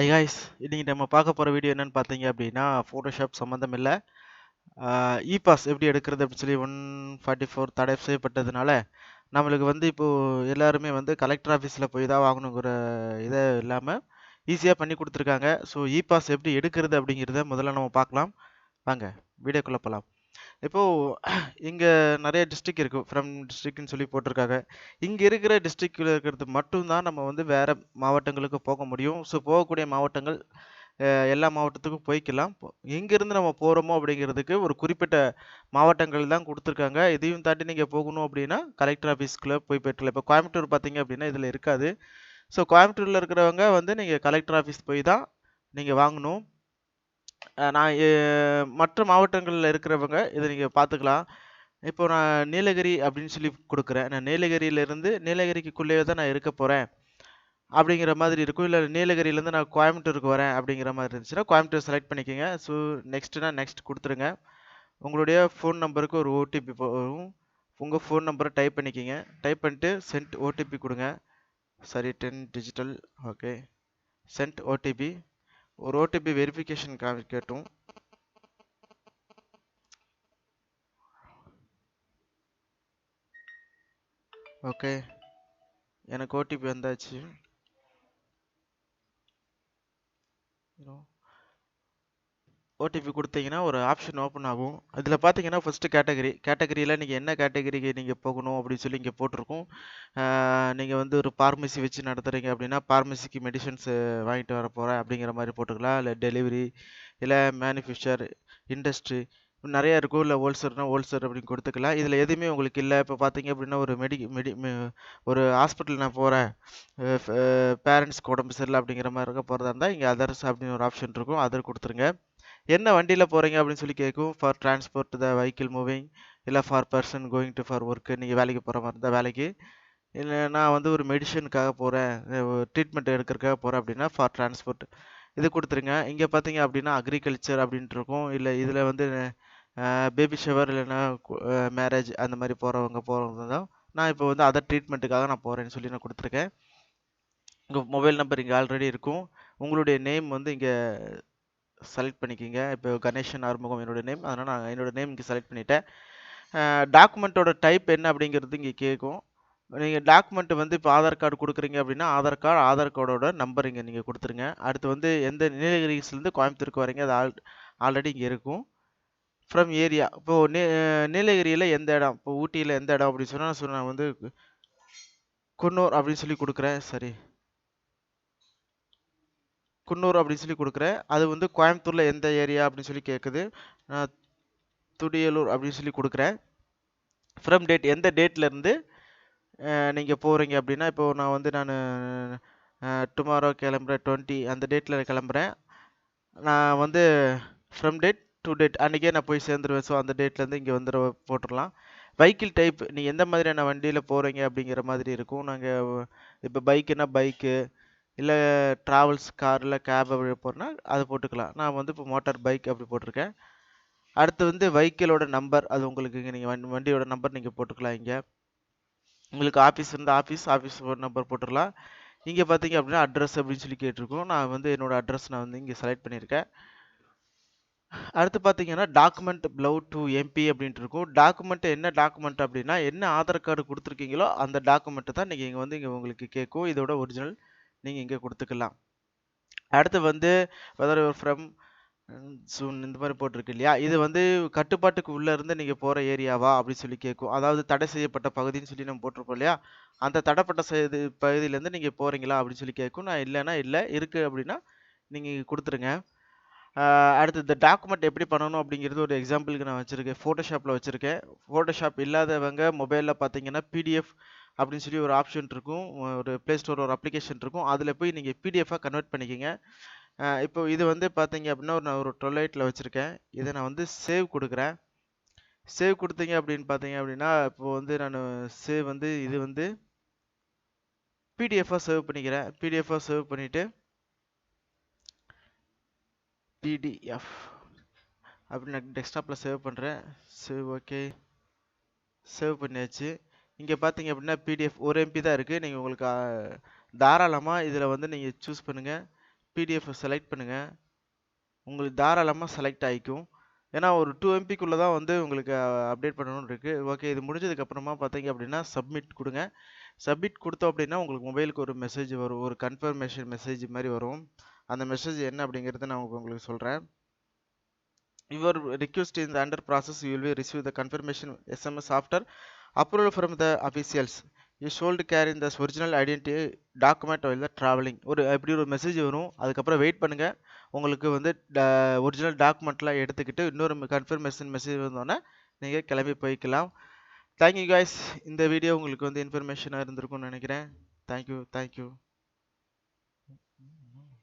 ஐ guys இன்றைக்கி நம்ம பார்க்க போகிற வீடியோ என்னென்னு பார்த்தீங்க அப்படின்னா ஃபோட்டோஷாப் சம்மந்தம் இல்லை. இ பாஸ் எப்படி எடுக்கிறது அப்படின்னு சொல்லி ஒன் ஃபார்ட்டி ஃபோர் தடை செய்யப்பட்டதுனால நம்மளுக்கு வந்து இப்போது எல்லாருமே வந்து கலெக்டர் ஆஃபீஸில் போய் தான் வாங்கணுங்கிற இதை இல்லாமல் ஈஸியாக பண்ணி கொடுத்துருக்காங்க. ஸோ இ பாஸ் எப்படி எடுக்கிறது அப்படிங்கிறத முதல்ல நம்ம பார்க்கலாம். வாங்க வீடியோக்குள்ளே போகலாம் இப்போது இங்கே நிறைய டிஸ்ட்ரிக் இருக்குது ஃப்ரம் டிஸ்ட்ரிக்ட்னு சொல்லி போட்டிருக்காங்க. இங்கே இருக்கிற டிஸ்ட்ரிக்டில் இருக்கிறது மட்டும்தான் நம்ம வந்து வேறு மாவட்டங்களுக்கு போக முடியும். ஸோ போகக்கூடிய மாவட்டங்கள் எல்லா மாவட்டத்துக்கும் போய்க்கலாம். எங்கேருந்து நம்ம போகிறோமோ அப்படிங்கிறதுக்கு ஒரு குறிப்பிட்ட மாவட்டங்கள் தான் கொடுத்துருக்காங்க. இதையும் தாண்டி நீங்கள் போகணும் அப்படின்னா கலெக்டர் ஆஃபீஸ்க்குள்ளே போய் பெற்றலாம். இப்போ கோயம்புத்தூர் பார்த்தீங்க அப்படின்னா இதில் இருக்காது. ஸோ கோயம்புத்தூரில் இருக்கிறவங்க வந்து நீங்கள் கலெக்டர் ஆஃபீஸ் போய் தான் நீங்கள் வாங்கணும். நான் மற்ற மாவட்டங்களில் இருக்கிறவங்க இதை நீங்கள் பார்த்துக்கலாம் இப்போ நான் நீலகிரி அப்படின்னு சொல்லி கொடுக்குறேன். நான் நீலகிரியிலேருந்து நீலகிரிக்குள்ளேயே தான் நான் இருக்க போகிறேன் அப்படிங்கிற மாதிரி இருக்கும். இல்லை நீலகிரியிலேருந்து நான் கோயம்புத்தூருக்கு வரேன் அப்படிங்கிற மாதிரி இருந்துச்சுன்னா கோயம்புத்தூர் செலக்ட் பண்ணிக்கோங்க. ஸோ நெக்ஸ்ட்டுனா நெக்ஸ்ட் கொடுத்துருங்க. உங்களுடைய ஃபோன் நம்பருக்கு ஒரு ஓடிபி வரும் உங்கள் ஃபோன் நம்பரை டைப் பண்ணிக்கிங்க. டைப் பண்ணிட்டு சென்ட் ஓடிபி கொடுங்க. சரி ten digital okay send OTP ஒரு ஓடிபி வெரிஃபிகேஷன் கேட்டும். ஓகே எனக்கு ஓடிபி வந்தாச்சு. ஓடிபி கொடுத்தீங்கன்னா ஒரு ஆப்ஷன் ஓப்பன் ஆகும். அதில் பார்த்தீங்கன்னா ஃபஸ்ட்டு கேட்டகரி கேட்டகரியில் நீங்கள் என்ன கேட்டகரிக்கு நீங்கள் போகணும் அப்படின்னு சொல்லி இங்கே போட்டிருக்கும். நீங்கள் வந்து ஒரு பார்மசி வச்சு நடத்துகிறீங்க அப்படின்னா பார்மசிக்கு மெடிசன்ஸ் வாங்கிட்டு வர போகிறேன் அப்படிங்கிற மாதிரி போட்டுக்கலாம். இல்லை டெலிவரி இல்லை மேனுஃபேக்சர் இண்டஸ்ட்ரி நிறைய இருக்கும். இல்லை ஹோல்சேல்னா ஹோல்சேல் அப்படின்னு கொடுத்துக்கலாம். இதில் எதுவுமே உங்களுக்கு இல்லை. இப்போ பார்த்தீங்க அப்படின்னா ஒரு மெடி மெடி ஒரு ஹாஸ்பிட்டல் நான் போகிறேன் பேரண்ட்ஸ்க்கு உடம்பு சரியில்லை அப்படிங்கிற மாதிரி இருக்க போகிறதா இருந்தால் இங்கே அதர்ஸ் அப்படின்னு ஒரு ஆப்ஷன் இருக்கும். அதர் கொடுத்துருங்க. என்ன வண்டியில் போகிறீங்க அப்படின்னு சொல்லி கேட்கும். For transport the vehicle moving இல்லை for person going to for work நீங்கள் வேலைக்கு போகிற மாதிரி இருந்தால் வேலைக்கு. இல்லை நான் வந்து ஒரு மெடிஷனுக்காக போகிறேன் ட்ரீட்மெண்ட் எடுக்கிறதுக்காக போகிறேன் அப்படின்னா ஃபார் டிரான்ஸ்போர்ட் இது கொடுத்துருங்க. இங்கே பார்த்தீங்க அப்படின்னா அக்ரிகல்ச்சர் அப்படின்ட்டு இருக்கும். இல்லை இதில் வந்து பேபி ஷவர் இல்லைன்னா மேரேஜ் அந்த மாதிரி போகிறவங்க போகிறவங்க தான் நான் இப்போ வந்து அதர் ட்ரீட்மெண்ட்டுக்காக நான் போகிறேன்னு சொல்லி நான் கொடுத்துருக்கேன். உங்கள் மொபைல் நம்பர் இங்கே ஆல்ரெடி இருக்கும். உங்களுடைய நேம் வந்து இங்கே செலக்ட் பண்ணிக்கிங்க. இப்போ கணேஷன் ஆறுமுகம் என்னோட நேம் அதனால் நான் என்னோடய நேம் இங்கே செலக்ட் பண்ணிட்டேன். டாக்குமெண்ட்டோட டைப் என்ன அப்படிங்கிறது இங்கே கேட்கும் நீங்கள் டாக்குமெண்ட் வந்து இப்போ ஆதார் கார்டு கொடுக்குறீங்க அப்படின்னா ஆதார் கார்டு ஆதார் கார்டோட நம்பர் இங்கே நீங்கள் கொடுத்துருங்க. அடுத்து வந்து எந்த நீலகிரிஸ்லேருந்து கோயம்புத்தூருக்கு வரீங்க அது ஆல் ஆல்ரெடி இங்கே இருக்கும். ஃப்ரம் ஏரியா இப்போது நீ நீலகிரியில் எந்த இடம்? இப்போ ஊட்டியில் எந்த இடம் அப்படின்னு சொன்னால் நான் வந்து குன்னூர் அப்படின்னு சொல்லி கொடுக்குறேன். சரி. குன்னூர் அப்படின்னு சொல்லி கொடுக்குறேன். அது வந்து கோயம்புத்தூரில் எந்த ஏரியா அப்படின்னு சொல்லி கேட்குது நான் துடியலூர் அப்படின்னு சொல்லி கொடுக்குறேன். ஃப்ரம் டேட் எந்த டேட்லேருந்து நீங்கள் போகிறீங்க அப்படின்னா இப்போது நான் வந்து நான் டுமாரோ கிளம்புறேன் டுவெண்ட்டி அந்த டேட்டில் கிளம்புறேன். நான் வந்து ஃப்ரம் டேட் டு டேட் அன்றைக்கே நான் போய் சேர்ந்துருவேன். ஸோ அந்த டேட்லேருந்து இங்கே வந்துட போட்டுடலாம். வெஹிக்கிள் டைப் நீங்கள் எந்த மாதிரியான வண்டியில் போகிறீங்க அப்படிங்கிற மாதிரி இருக்கும். நாங்கள் இப்போ பைக்குன்னா பைக்கு இல்லை ட்ராவல்ஸ் கார் இல்லை கேப் அப்படி போகிறோன்னா அதை போட்டுக்கலாம். நான் வந்து இப்போ மோட்டார் பைக் அப்படி போட்டிருக்கேன். அடுத்து வந்து வெஹிக்கிளோட நம்பர் அது உங்களுக்கு இங்கே நீங்கள் வண்டி வண்டியோட நம்பர் நீங்கள் போட்டுக்கலாம் இங்கே. உங்களுக்கு ஆஃபீஸ் இருந்தால் ஆஃபீஸ் ஆஃபீஸ் நம்பர் போட்டுடலாம். இங்கே பார்த்தீங்க அப்படின்னா அட்ரஸ் அப்படின்னு சொல்லி கேட்டிருக்கோம். நான் வந்து என்னோட அட்ரஸ் நான் வந்து இங்கே செலக்ட் பண்ணியிருக்கேன். அடுத்து பார்த்தீங்கன்னா டாக்குமெண்ட் ப்ளவு டு எம்பி அப்படின்ட்டு இருக்கும். டாக்குமெண்ட் என்ன டாக்குமெண்ட் அப்படின்னா என்ன ஆதார் கார்டு கொடுத்துருக்கீங்களோ அந்த டாக்குமெண்ட்டை தான் நீங்கள் இங்கே வந்து இங்கே உங்களுக்கு கேட்கும். இதோட ஒரிஜினல் நீங்கள் இங்கே கொடுத்துக்கலாம். அடுத்து வந்து வெதர் ஃப்ரம் சூன் இந்த மாதிரி போட்டிருக்கு இல்லையா? இது வந்து கட்டுப்பாட்டுக்கு உள்ளே இருந்து நீங்கள் போகிற ஏரியாவா அப்படின்னு சொல்லி கேட்கும். அதாவது தடை செய்யப்பட்ட பகுதின்னு சொல்லி நம்ம போட்டிருப்போம் இல்லையா? அந்த தடைப்பட்ட செய்து பகுதியிலேருந்து நீங்கள் போகிறீங்களா அப்படின்னு சொல்லி கேட்கும். நான் இல்லைன்னா இல்லை. இருக்குது அப்படின்னா நீங்கள் கொடுத்துருங்க. அடுத்து இந்த டாக்குமெண்ட் எப்படி பண்ணணும் அப்படிங்கிறது ஒரு எக்ஸாம்பிளுக்கு நான் வச்சுருக்கேன். ஃபோட்டோஷாப்பில் வச்சுருக்கேன். ஃபோட்டோஷாப் இல்லாதவங்க மொபைலில் பார்த்தீங்கன்னா பிடிஎஃப் அப்படின்னு சொல்லி ஒரு ஆப்ஷன் இருக்கும். ஒரு ப்ளே ஸ்டோர் ஒரு அப்ளிகேஷன் இருக்கும். அதில் போய் நீங்கள் பிடிஎஃபாக கன்வெர்ட் பண்ணிக்கோங்க. இப்போ இது வந்து பார்த்தீங்க அப்படின்னா ஒரு நான் ஒரு டுவெல் எயிட்டில் வச்சுருக்கேன். இதை நான் வந்து சேவ் கொடுக்குறேன். சேவ் கொடுத்தீங்க அப்படின்னு பார்த்தீங்க அப்படின்னா இப்போ வந்து நான் சேவ் வந்து இது வந்து பிடிஎஃபாக சேவ் பண்ணிக்கிறேன். பிடிஎஃபாக சேவ் பண்ணிவிட்டு பிடிஎஃப் அப்படின்னு நான் டெஸ்க்டாப்பில் சேவ் பண்ணுறேன் சேவ் ஓகே சேவ் பண்ணியாச்சு. இங்கே பார்த்தீங்க அப்படின்னா பிடிஎஃப் ஒரு எம்பி தான் இருக்குது நீங்கள் உங்களுக்கு தாராளமாக இதில் வந்து நீங்கள் சூஸ் பண்ணுங்கள் பிடிஎஃப் செலக்ட் பண்ணுங்கள் உங்களுக்கு தாராளமாக செலக்ட் ஆகிக்கும் ஏன்னா ஒரு டூ எம்பிக்குள்ளே தான் வந்து உங்களுக்கு அப்டேட் பண்ணணும்னு இருக்குது ஓகே இது முடிஞ்சதுக்கப்புறமா பார்த்தீங்க அப்படின்னா சப்மிட் கொடுங்க. சப்மிட் கொடுத்தோம் அப்படின்னா உங்களுக்கு மொபைலுக்கு ஒரு மெசேஜ் வரும். ஒரு கன்ஃபர்மேஷன் மெசேஜ் மாதிரி வரும். அந்த மெசேஜ் என்ன அப்படிங்கிறத நான் உங்களுக்கு சொல்கிறேன் your request in under process you will receive the confirmation SMS after approval from the officials you should care இந்த original identity document while the travelling ஒரு இப்படி ஒரு மெசேஜ் வரும். அதுக்கப்புறம் வெயிட் பண்ணுங்கள் உங்களுக்கு வந்து ஒரிஜினல் டாக்குமெண்ட்லாம் எடுத்துக்கிட்டு இன்னொரு கன்ஃபர்மேஷன் மெசேஜ் வந்தோடனே நீங்கள் கிளம்பி போய்க்கலாம். தேங்க்யூ காய்ஸ் இந்த வீடியோ உங்களுக்கு வந்து இன்ஃபர்மேஷனாக இருந்திருக்கும்னு நினைக்கிறேன். Thank you thank you